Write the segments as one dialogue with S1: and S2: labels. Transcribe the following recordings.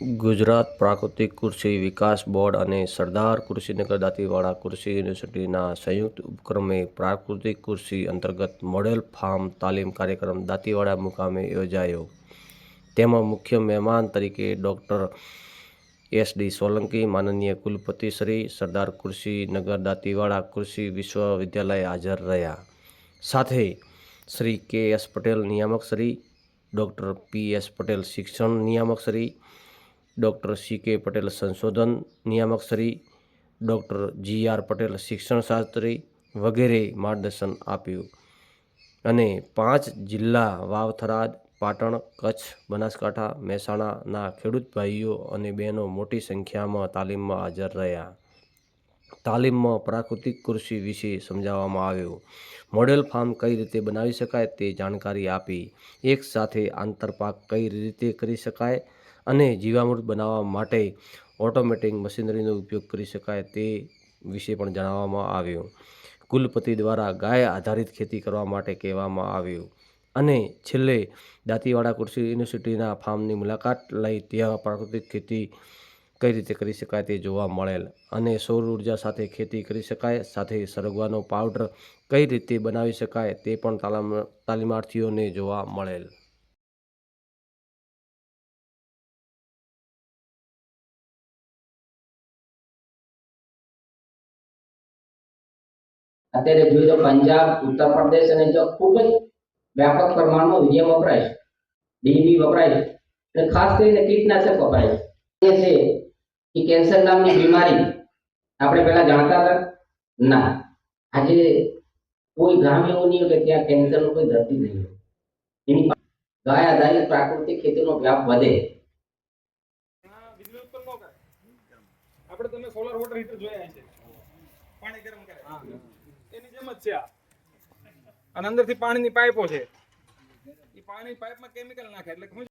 S1: ગુજરાત પ્રાકૃતિક કૃષિ વિકાસ બોર્ડ અને સરદાર કૃષિનગર દાંતીવાડા કૃષિ યુનિવર્સિટીના સંયુક્ત ઉપક્રમે પ્રાકૃતિક કૃષિ અંતર્ગત મોડેલ ફાર્મ તાલીમ કાર્યક્રમ દાંતીવાડા મુકામે યોજાયો. તેમાં મુખ્ય મહેમાન તરીકે ડૉક્ટર એસ ડી સોલંકી, માનનીય કુલપતિ શ્રી સરદાર કૃષિ નગર દાંતીવાડા કૃષિ વિશ્વવિદ્યાલય હાજર રહ્યા. સાથે શ્રી કે એસ પટેલ નિયામક Shri, doctor P S Patel શિક્ષણ નિયામક Shri doctor C K Patel સંશોધન નિયામક Shri, doctor G R Patel શિક્ષણશાસ્ત્રી વગેરે માર્ગદર્શન આપ્યું. અને પાંચ જિલ્લા વાવ થરાદ પાટણ, કચ્છ, બનાસકાંઠા મહેસાણાના ખેડૂત ભાઈઓ અને બહેનો મોટી સંખ્યામાં તાલીમમાં હાજર રહ્યા. તાલીમમાં પ્રાકૃતિક કૃષિ વિશે સમજાવવામાં આવ્યું. મોડેલ ફાર્મ કઈ રીતે બનાવી શકાય તે જાણકારી આપી. એકસાથે આંતરપાક કઈ રીતે કરી શકાય. અને જીવામૃત બનાવવા માટે ઓટોમેટિક મશીનરીનો ઉપયોગ કરી શકાય તે વિશે પણ જણાવવામાં આવ્યું. કુલપતિ દ્વારા ગાય આધારિત ખેતી કરવા માટે કહેવામાં આવ્યું. અને છેલ્લે દાંતીવાડા કૃષિ યુનિવર્સિટીના ફાર્મની મુલાકાત લઈ ત્યાં પ્રાકૃતિક ખેતી કઈ રીતે કરી શકાય તે જોવા મળેલ અને સૌર ઊર્જા સાથે ખેતી કરી શકાય, સાથે સરગવાનો પાવડર કઈ રીતે બનાવી શકાય તે પણ તાલીમ, તાલીમાર્થીઓને જોવા મળેલ.
S2: અત્યારે જોઈએ તો પંજાબ ઉત્તર પ્રદેશ અને જો ખૂબ જ વ્યાપક પ્રમાણમાં વીર્ય વપરાય છે. ડીબી વપરાય છે. અને ખાસ કરીને કીટનાશક વપરાય છે. એ છે કે કેન્સર નામની બીમારી આપણે પહેલા જાણતા હતા? ના. આજે કોઈ ગામ એવું નહીં કે ત્યાં કેન્સરનું કોઈ દર્દી નહીં હોય. એની ગાય આધારિત પ્રાકૃતિક ખેતીનો વ્યાપ વધે.
S3: આપણે તમે સોલર વોટર હીટર જોયા છે. પાણી ગરમ કરે એની જેમ જ છે આ. અને અંદરથી પાણીની પાઇપો છે. એ પાણી પાઇપમાં કેમિકલ નાખે એટલે હું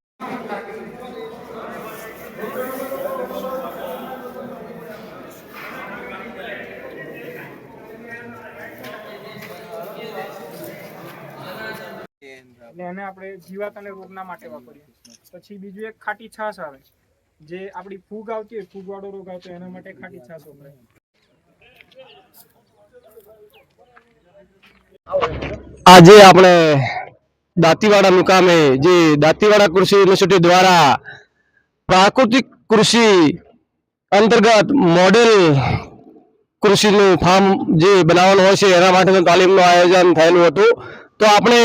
S3: એને આપણે જીવાત અને રોગના માટે વાપરીએ. પછી બીજું એક ખાટી છાશ આવે જે આપણી ફૂગ આવતી હોય, ફૂગવાળો રોગ આવતો એના માટે ખાટી છાશ વપરાય
S4: આજે આપણે દાંતીવાડા મુકામે જે દાંતીવાડા કૃષિ યુનિવર્સિટી દ્વારા પ્રાકૃતિક કૃષિ અંતર્ગત મોડેલ કૃષિનું ફાર્મ જે બનાવવાનું હોય છે, એના માટેનું તાલીમનું આયોજન થયેલું હતું. તો આપણે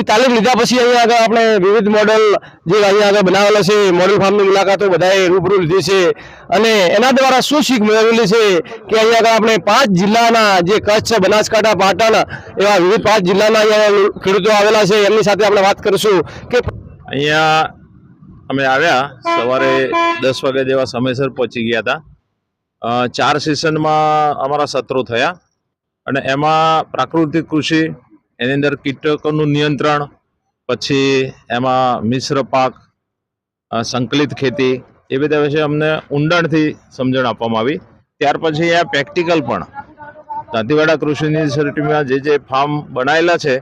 S4: એ તાલીમ લીધા પછી અહીંયા આગળ આપણે વિવિધ મોડલ જે અહીંયા આગળ બનાવેલા છે મોડલ ફાર્મની મુલાકાતો બધાએ રૂબરૂ લીધી છે. અને એના દ્વારા શું શીખ મેળવેલી છે કે અહીંયા આગળ આપણે પાંચ જિલ્લાના જે કચ્છ, બનાસકાંઠા, પાટણ એવા વિવિધ પાંચ જિલ્લાના અહીંયા ખેડૂતો આવેલા છે. એમની સાથે આપણે વાત કરીશું કે
S5: અહીંયા અમે આવ્યા સવારે દસ વાગે જેવા સમયસર પહોંચી ગયા હતા. ચાર સિઝનમાં અમારા સત્રો થયા. અને એમાં પ્રાકૃતિક કૃષિ એની અંદર કીટકોનું નિયંત્રણ, પછી એમાં મિશ્ર પાક સંકલિત ખેતી, એ બધા વિશે અમને ઊંડાણથી સમજણ આપવામાં આવી. ત્યાર પછી આ પ્રેક્ટિકલ પણ. દાંતીવાડા કૃષિ યુનિવર્સિટીમાં જે જે ફાર્મ બનાવેલા છે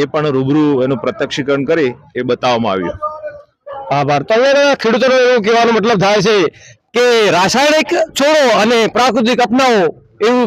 S5: એ પણ રૂબરૂ એનું પ્રત્યક્ષીકરણ કરી એ બતાવવામાં આવ્યું.
S4: આભાર તો ખેડૂતોનો એવું કહેવાનો મતલબ થાય છે કે રાસાયણિક છોડો અને પ્રાકૃતિક અપનાવો એવું